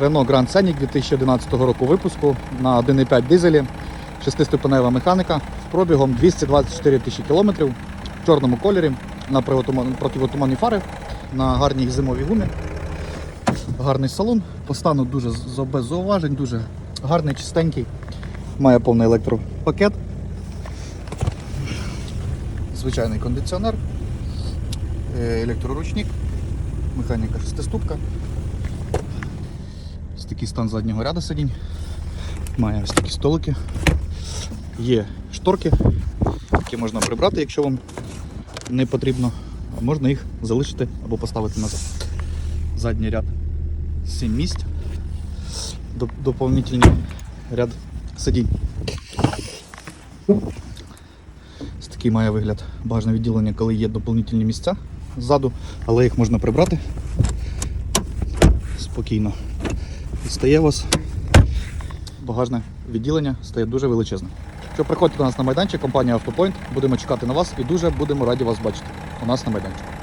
Renault Grand Scenic 2011 року випуску на 1,5 дизелі, шестиступенева механіка з пробігом 224 тисячі кілометрів в чорному кольорі на противотуман- противотуманні фари, на гарній зимовій гумі. Гарний салон, по стану дуже без зауважень, дуже гарний, чистенький. Має повний електропакет. Звичайний кондиціонер, е, електроручник, механіка шестиступка. Такий стан заднього ряду сидінь. Має ось такі столики. Є шторки, які можна прибрати, якщо вам не потрібно. А можна їх залишити або поставити назад. Задній ряд 7 місць. Доп- Доповнительний ряд сидінь. Ось такий має вигляд багажне відділення, коли є доповнительні місця ззаду, але їх можна прибрати спокійно. І стає у вас багажне відділення, стає дуже величезне. Що приходьте до нас на майданчик, компанія Автопойнт. будемо чекати на вас і дуже будемо раді вас бачити у нас на майданчику.